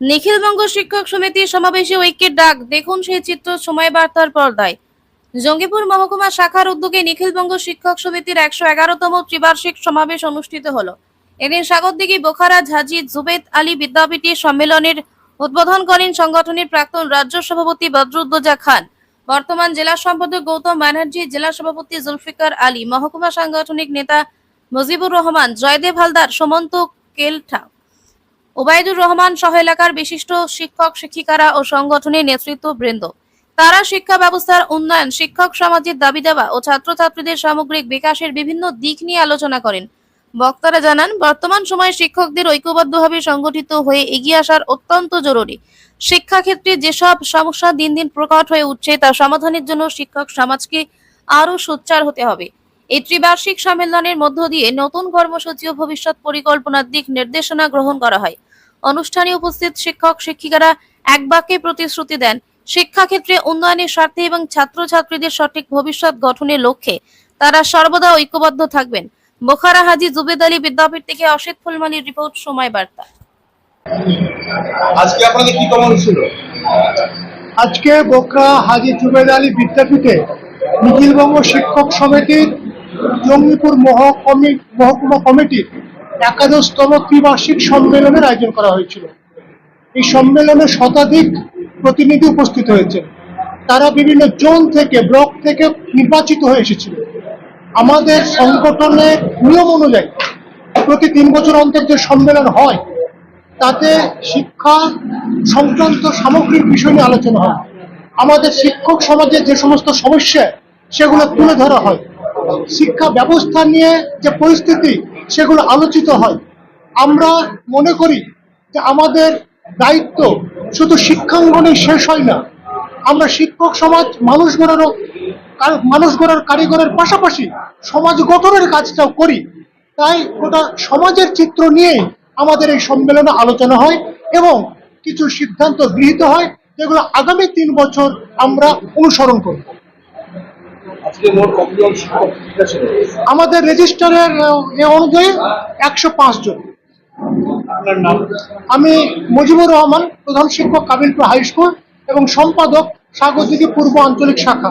নিখিলবঙ্গ শিক্ষক সমিতির সমাবেশে ঐক্যের ডাক। দেখুন সেই চিত্র সময় বার্তার পর্দায়। জঙ্গিপুর মহকুমা শাখার উদ্যোগে নিখিলবঙ্গ শিক্ষক সমিতির একশো এগারোতম ত্রিবার্ষিক সমাবেশ অনুষ্ঠিত হলো। এদিন সাগরদিঘি বোখারা ঝাঁঝি জুবেদ আলী বিদ্যাপীঠের সম্মেলনের উদ্বোধন করেন সংগঠনের প্রাক্তন রাজ্য সভাপতি বদরুদ্দোজা খান, বর্তমান জেলা সম্পাদক গৌতম ব্যানার্জি, জেলা সভাপতি জুলফিকার আলী, মহকুমা সাংগঠনিক নেতা মুজিবুর রহমান, জয়দেব হালদার, সুমন্ত কেলঠা। ওবায়দুর রহমান সহ এলাকার বিশিষ্ট শিক্ষক, শিক্ষিকারা ও সংগঠনের নেতৃত্ববৃন্দ। তারা শিক্ষা ব্যবস্থার উন্নয়ন, শিক্ষক সমাজের দাবি দেওয়া ও ছাত্রছাত্রীদের সামগ্রিক বিকাশের বিভিন্ন দিক নিয়ে আলোচনা করেন। বক্তারা জানান, বর্তমান সময়ে শিক্ষকদের ঐক্যবদ্ধভাবে সংগঠিত হয়ে এগিয়ে আসার অত্যন্ত জরুরি। শিক্ষাক্ষেত্রে যেসব সমস্যা দিন দিন প্রকট হয়ে উঠছে, তা সমাধানের জন্য শিক্ষক সমাজকে আরও সোচ্চার হতে হবে। এই ত্রিবার্ষিক সম্মেলনের মধ্য দিয়ে নতুন কর্মসূচি ও ভবিষ্যৎ পরিকল্পনার দিক নির্দেশনা গ্রহণ করা হয়। অনুষ্ঠানে উপস্থিত শিক্ষক শিক্ষিকারা এক বাক্যে প্রতিশ্রুতি দেন শিক্ষাক্ষেত্রে উন্নয়নের স্বার্থে এবং ছাত্রছাত্রীদের সঠিক ভবিষ্যৎ গঠনের লক্ষ্যে। তারা সর্বদা ঐক্যবদ্ধ থাকবেন। বোখারা হাজি জুবেদ আলী বিদ্যাপীঠ থেকে অসিত ফুলমালির রিপোর্ট সময় বার্তা। আজকে আপনাদের কি কমন ছিল? আজকে বোকরা হাজি জুবেদ আলী বিদ্যাপীঠে নিখিলবঙ্গ শিক্ষক সমিতির জঙ্গিপুর মহকমি মহকুমা কমিটির একাদশতম ত্রিবার্ষিক সম্মেলনের আয়োজন করা হয়েছিল। এই সম্মেলনে শতাধিক প্রতিনিধি উপস্থিত হয়েছে তারা বিভিন্ন জোন থেকে, ব্লক থেকে নির্বাচিত হয়ে এসেছিল। আমাদের সংগঠনের নিয়ম অনুযায়ী প্রতি তিন বছর অন্তর যে সম্মেলন হয়, তাতে শিক্ষা সংক্রান্ত সামগ্রিক বিষয় নিয়ে আলোচনা হয়। আমাদের শিক্ষক সমাজের যে সমস্ত সমস্যা, সেগুলো তুলে ধরা হয়। শিক্ষা ব্যবস্থা নিয়ে যে পরিস্থিতি সেগুলো আলোচিত হয়। আমরা মনে করি যে আমাদের দায়িত্ব শুধু শিক্ষাঙ্গনে শেষ হয় না। আমরা শিক্ষক সমাজ মানুষ গড়ারও মানুষ গড়ার কারিগরের পাশাপাশি সমাজ গঠনের কাজটাও করি। তাই গোটা সমাজের চিত্র নিয়েই আমাদের এই সম্মেলনে আলোচনা হয় এবং কিছু সিদ্ধান্ত গৃহীত হয়, যেগুলো আগামী তিন বছর আমরা অনুসরণ করব আজকে মোট কতজন শিক্ষক শিক্ষিকা ছিল আমাদের রেজিস্টারের এ অনুযায়ী একশো পাঁচ জন। নাম? আমি মুজিবুর রহমান প্রধান শিক্ষক কাবিলপুর হাই স্কুল এবং সম্পাদক স্বাগতিকি পূর্ব আঞ্চলিক শাখা।